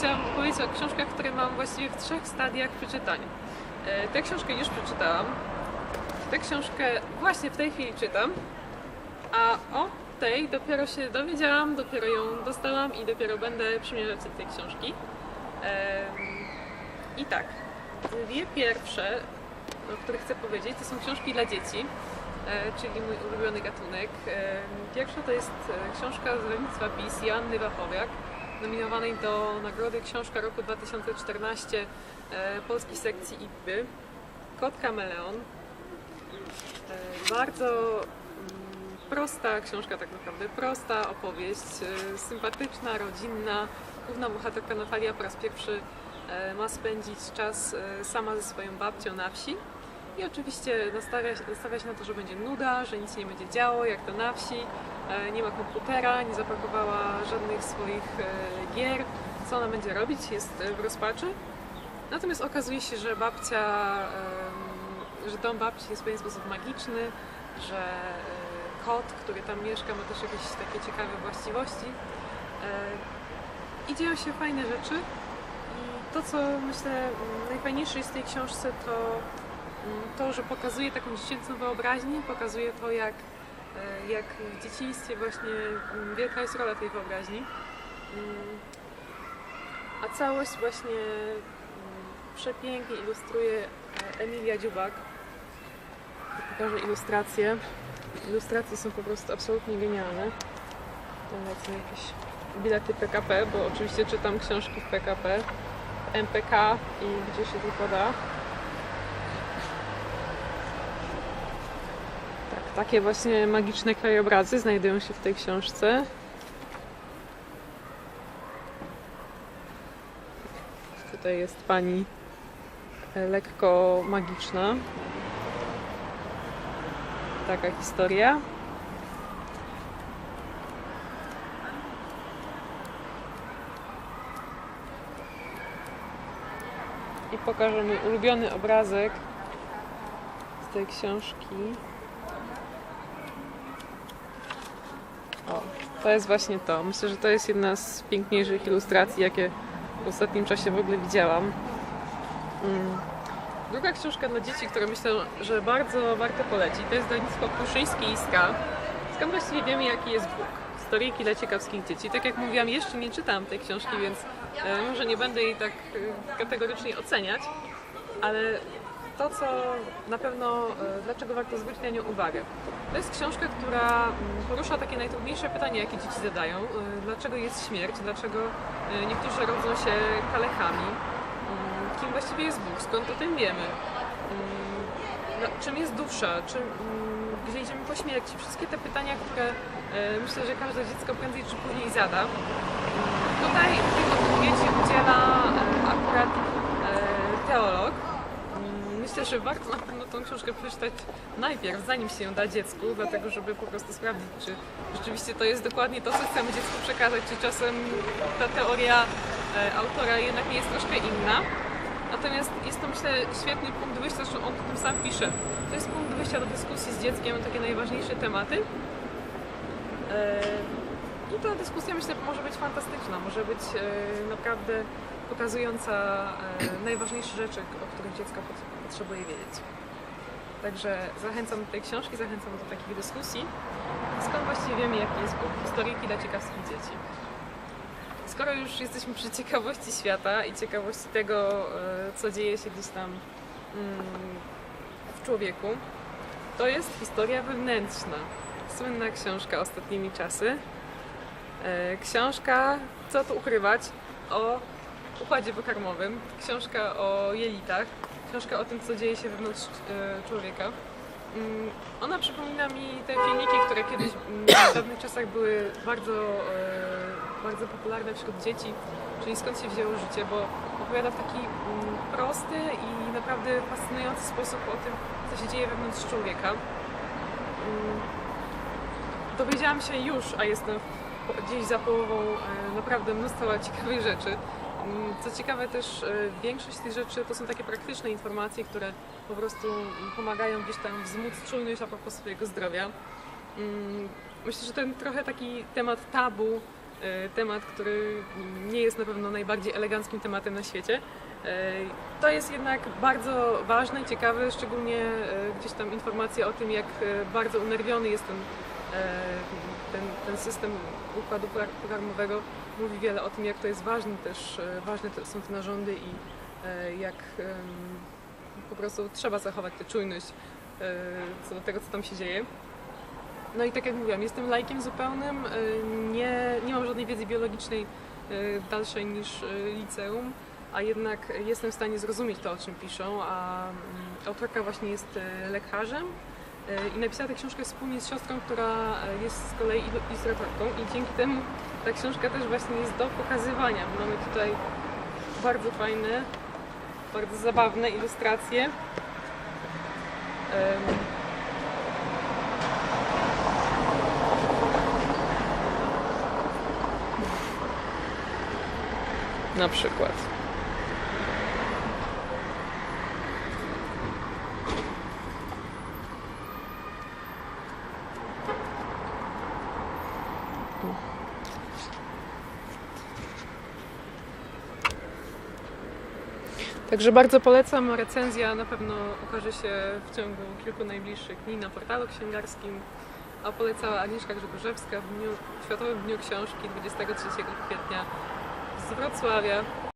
chciałam powiedzieć o książkach, które mam właściwie w trzech stadiach przeczytania. E, Tę książkę już przeczytałam. Tę książkę właśnie w tej chwili czytam. A o tej dopiero się dowiedziałam, dopiero ją dostałam i dopiero będę przymierzać tej książki. I tak, dwie pierwsze, o których chcę powiedzieć, to są książki dla dzieci, e, czyli mój ulubiony gatunek. Pierwsza to jest e, książka z wydawnictwa PiS Joanny Wachowiak, nominowanej do Nagrody Książka Roku 2014 e, polskiej sekcji IPY. Kot Kameleon. E, Bardzo mm, prosta książka tak naprawdę, prosta opowieść, e, sympatyczna, rodzinna. Główna bohaterka Natalia po raz pierwszy ma spędzić czas sama ze swoją babcią na wsi. I oczywiście nastawia, nastawia się na to, że będzie nuda, że nic nie będzie działo, jak to na wsi. E, Nie ma komputera, nie zapakowała żadnych swoich e, gier. Co ona będzie robić? Jest e, w rozpaczy. Natomiast okazuje się, że babcia, że dom babci jest w pewien sposób magiczny, że kot, który tam mieszka, ma też jakieś takie ciekawe właściwości. I dzieją się fajne rzeczy. I to, co myślę najfajniejsze jest w tej książce, to to, że pokazuje taką dziecięcą wyobraźnię, pokazuje to, jak, e, jak w dzieciństwie właśnie mm, wielka jest rola tej wyobraźni. Mm, A całość właśnie mm, przepięknie ilustruje e, Emilia Dziubak. Pokażę ilustracje. Ilustracje są po prostu absolutnie genialne. Tam lecą jakieś bilety PKP, bo oczywiście czytam książki w PKP, w MPK i gdzie się tylko da. Takie właśnie magiczne krajobrazy znajdują się w tej książce. Tutaj jest pani e, lekko magiczna. Taka historia. I pokażę mój ulubiony obrazek z tej książki. To jest właśnie to. Myślę, że to jest jedna z piękniejszych ilustracji, jakie w ostatnim czasie w ogóle widziałam. Mm. Druga książka dla dzieci, którą myślę, że bardzo warto polecić, to jest wydawnictwo Pruszyński i Ska. Skąd właściwie wiemy, jaki jest Bóg. Historyjki dla ciekawskich dzieci. Tak jak mówiłam, jeszcze nie czytam tej książki, więc e, może nie będę jej tak e, kategorycznie oceniać, ale to, co na pewno, e, dlaczego warto zwrócić na nią uwagę. To jest książka, która mm, porusza takie najtrudniejsze pytania, jakie dzieci zadają. E, Dlaczego jest śmierć? Dlaczego e, niektórzy rodzą się kalechami? Mm, Kim właściwie jest Bóg? Skąd o tym wiemy? Mm, no, czym jest dusza? Gdzie idziemy po śmierci? Wszystkie te pytania, które myślę, że każde dziecko prędzej czy później zada. Tutaj tych odpowiedzi udziela akurat teolog. Myślę, że warto na pewno tą książkę przeczytać najpierw, zanim się ją da dziecku, dlatego żeby po prostu sprawdzić, czy rzeczywiście to jest dokładnie to, co chcemy dziecku przekazać, czy czasem ta teoria e, autora jednak nie jest troszkę inna. Natomiast jest to myślę świetny punkt wyjścia, zresztą on o tym sam pisze. To jest punkt wyjścia do dyskusji z dzieckiem na takie najważniejsze tematy. E, I ta dyskusja myślę może być fantastyczna, może być e, naprawdę pokazująca e, najważniejsze rzeczy, o których dziecko pot- potrzebuje wiedzieć. Także zachęcam do tej książki, zachęcam do takich dyskusji. Skąd właściwie wiemy, jaki jest Bóg? Historyjki dla ciekawskich dzieci. Skoro już jesteśmy przy ciekawości świata i ciekawości tego, e, co dzieje się gdzieś tam mm, w człowieku, to jest historia wewnętrzna. Słynna książka ostatnimi czasy. E, Książka, co tu ukrywać, o układzie pokarmowym. Książka o jelitach. Książka o tym, co dzieje się wewnątrz e, człowieka. Mm, Ona przypomina mi te filmiki, które kiedyś mm, w dawnych czasach były bardzo, e, bardzo popularne wśród dzieci, czyli skąd się wzięło życie, bo opowiada w taki mm, prosty i naprawdę fascynujący sposób o tym, co się dzieje wewnątrz człowieka. Dowiedziałam się już, a jestem gdzieś za połową e, naprawdę mnóstwo ciekawych rzeczy. Co ciekawe też, e, większość tych rzeczy to są takie praktyczne informacje, które po prostu pomagają gdzieś tam wzmóc czujność a propos swojego zdrowia. Mm, Myślę, że ten trochę taki temat tabu e, temat, który nie jest na pewno najbardziej eleganckim tematem na świecie. E, To jest jednak bardzo ważne, ciekawe, szczególnie gdzieś tam informacja o tym, jak bardzo unerwiony jest ten, ten, system układu pokarmowego. Mówi wiele o tym, jak to jest ważne też, e, ważne są te narządy i e, jak po prostu trzeba zachować tę czujność e, co do tego, co tam się dzieje. No i tak jak mówiłam, jestem lajkiem zupełnym, nie, nie mam żadnej wiedzy biologicznej dalszej niż liceum, a jednak jestem w stanie zrozumieć to, o czym piszą, a mm, autorka właśnie jest lekarzem i napisała tę książkę wspólnie z siostrą, która e, jest z kolei ilu- ilustratorką i dzięki temu ta książka też właśnie jest do pokazywania. Mamy tutaj bardzo fajne, bardzo zabawne ilustracje. Na przykład. Także bardzo polecam. Recenzja na pewno ukaże się w ciągu kilku najbliższych dni na portalu księgarskim. A polecała Agnieszka Grzegorzewska w dniu, Światowym Dniu Książki 23 kwietnia z Wrocławia.